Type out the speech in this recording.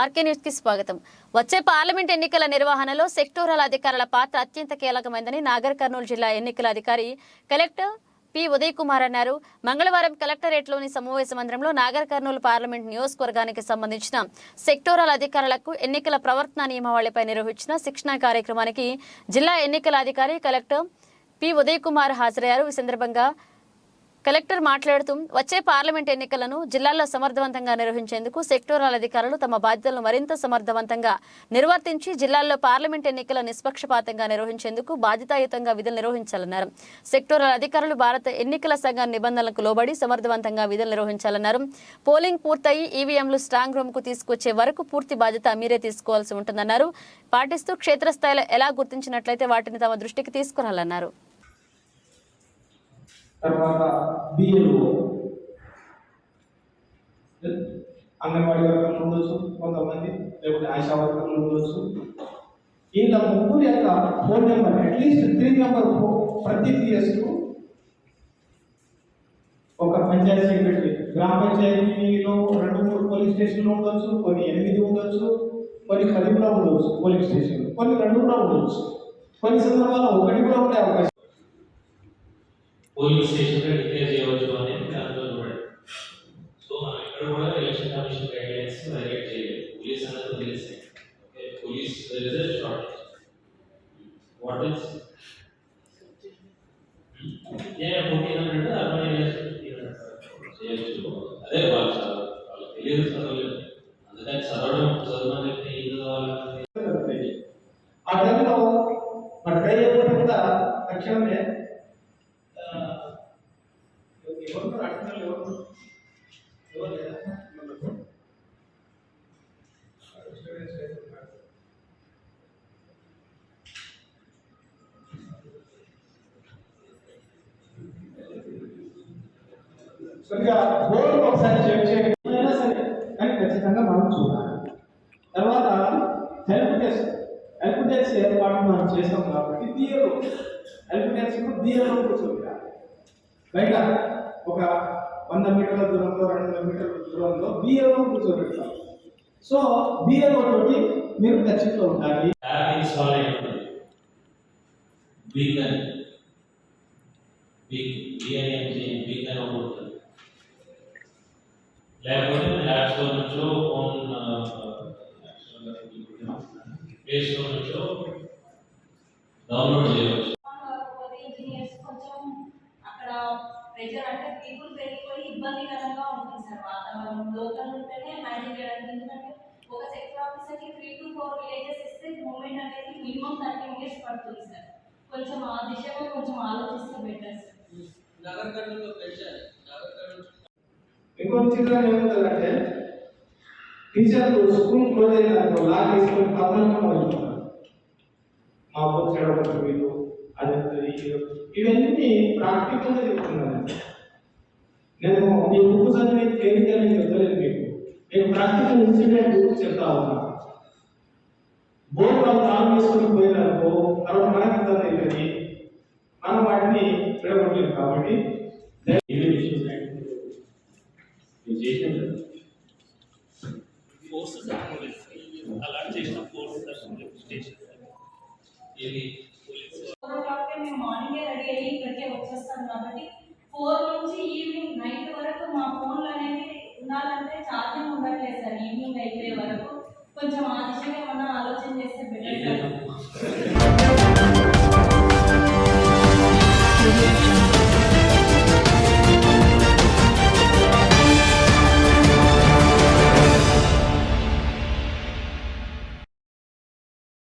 RK న్యూస్కి స్వాగతం. వచ్చే పార్లమెంట్ ఎన్నికల నిర్వహణలో సెక్టోరల్ అధికారుల పాత్ర అత్యంత కీలకమైందని నాగర్ కర్నూలు జిల్లా ఎన్నికల అధికారి కలెక్టర్ పి. ఉదయ్ కుమార్ అన్నారు. మంగళవారం కలెక్టరేట్లోని సమావేశ మందిరంలో నాగర్ కర్నూలు పార్లమెంట్ నియోజకవర్గానికి సంబంధించిన సెక్టోరల్ అధికారులకు ఎన్నికల ప్రవర్తన నియమావళిపై నిర్వహించిన శిక్షణా కార్యక్రమానికి జిల్లా ఎన్నికల అధికారి కలెక్టర్ పి. ఉదయ్ కుమార్ హాజరయ్యారు. ఈ సందర్భంగా కలెక్టర్ మాట్లాడుతూ వచ్చే పార్లమెంట్ ఎన్నికలను జిల్లాల్లో సమర్థవంతంగా నిర్వహించేందుకు సెక్టోరల్ అధికారులు తమ బాధ్యతలను మరింత సమర్థవంతంగా నిర్వర్తించి జిల్లాల్లో పార్లమెంట్ ఎన్నికల నిష్పక్షపాతంగా నిర్వహించేందుకు బాధ్యతాయుతంగా విధులు నిర్వహించాలన్నారు. సెక్టోరల్ అధికారులు భారత ఎన్నికల సంఘం నిబంధనలకు లోబడి సమర్థవంతంగా విధులు నిర్వహించాలన్నారు. పోలింగ్ పూర్తయి ఈవీఎంలు స్ట్రాంగ్ రూమ్కు తీసుకొచ్చే వరకు పూర్తి బాధ్యత మీరే తీసుకోవాల్సి ఉంటుందన్నారు. పాటిస్తూ క్షేత్రస్థాయిలో ఎలా గుర్తించినట్లయితే వాటిని తమ దృష్టికి తీసుకురాలన్నారు. తర్వాత బిఎల్ఓ అంగన్వాడీ వర్కర్లు ఉండొచ్చు కొంతమంది లేకపోతే ఆశా వర్కర్లు ఉండొచ్చు వీళ్ళ ముగ్గురు యొక్క phone number at least three number ప్రతి పిఎస్కు ఒక పంచాయతీ సెక్రటరీ గ్రామ పంచాయతీలో రెండు మూడు పోలీస్ స్టేషన్లు ఉండొచ్చు కొన్ని ఎనిమిది ఉండొచ్చు కొన్ని పది కూడా ఉండొచ్చు పోలీస్ స్టేషన్లు. కొన్ని రెండు కూడా ఉండొచ్చు. కొన్ని సందర్భాల్లో ఒకటి కూడా పోలింగ్ స్టేషన్గా డిక్లేర్ చేయవచ్చు అనేది దాంట్లో చూడండి సో మనం ఎక్కడ కూడా election commission guidelines violate చేయలేదు. పోలీస్ అనేది తెలిసే okay police result short what is a fourteen hundred అరవై చేయొచ్చు. అదే వాళ్ళు చదవ వాళ్ళు తెలియదు చదవలేదు. అందుకని చదవడం చదవడం చెప్తే ఏం చదవాలని ఆ టైంలో మన ట్రై అయిపోవడం కూడా తక్షణమే ఆ, ఎవరు అర్థం ఎవరు ఎవరు లేదా? సరిగా ఒకసారి చెక్ చేయండి. సరే కానీ ఖచ్చితంగా మనం చూడాలి. తర్వాత హెల్ప్ డెస్క్. హెల్ప్ డెస్క్ ఏర్పాటు మనం చేసాం కాబట్టి హెల్ప్ డెస్క్ బయట ఒక వంద మీటర్ల దూరంలో రెండు వందల మీటర్ల దూరంలో బిఏలో కూర్చోబెడతాం సో బిఏలో తోటి మీరు టచ్లో ఉండాలి. బిగ్ అని ఒకటి లేకపోతే యాప్ స్టోర్ నుంచో ఫోన్ ప్లే స్టోర్ నుంచో డౌన్లోడ్ చేయవచ్చు. అక్కడ ప్రెషర్ అంటే లోకల్ ఉంటేనే హ్యాండిల్ చేయడానికి ఎందుకంటే ఒక సెక్టర్ ఆఫీసర్కి త్రీ టు ఫోర్ విలేజెస్ ఇస్తే మూమెంట్ అనేది మినిమం థర్టీ మినిట్స్ పడుతుంది సార్ కొంచెం ఆ దిశగా కొంచెం ఆలోచిస్తే బెటర్ సార్ నగర్ కర్నూలులో పెంచాలి నగర్ కర్నూలు ఇంకో చిత్రం ఏముంటుందంటే టీచర్లు స్కూల్ క్లోజ్ అయిన లాక్ వేసుకొని పక్కన వెళ్తున్నారు మా బుక్ చెడగొట్టు వీళ్ళు అది ఇది. ఇవన్నీ ప్రాక్టికల్గా చెప్తున్నాను నేను మీ బుక్ చదివి తేలికని చెప్పలేదు మీకు. నేను ప్రాక్టికల్ ఇన్సిడెంట్ గురించి చెప్తా ఉన్నా. బోర్డు వాళ్ళు తాను వేసుకొని పోయినారనుకో తర్వాత మనకి ఇబ్బంది అవుతుంది మనం వాటిని చెడగొట్టలేదు కాబట్టి ఇవి issues right? మీరు చేసిన ఉండాలంటే ఛార్జింగ్ ఉండట్లేదు సార్ ఈవినింగ్ అయిపోయే వరకు. కొంచెం ఆ దిశగా ఏమన్నా ఆలోచన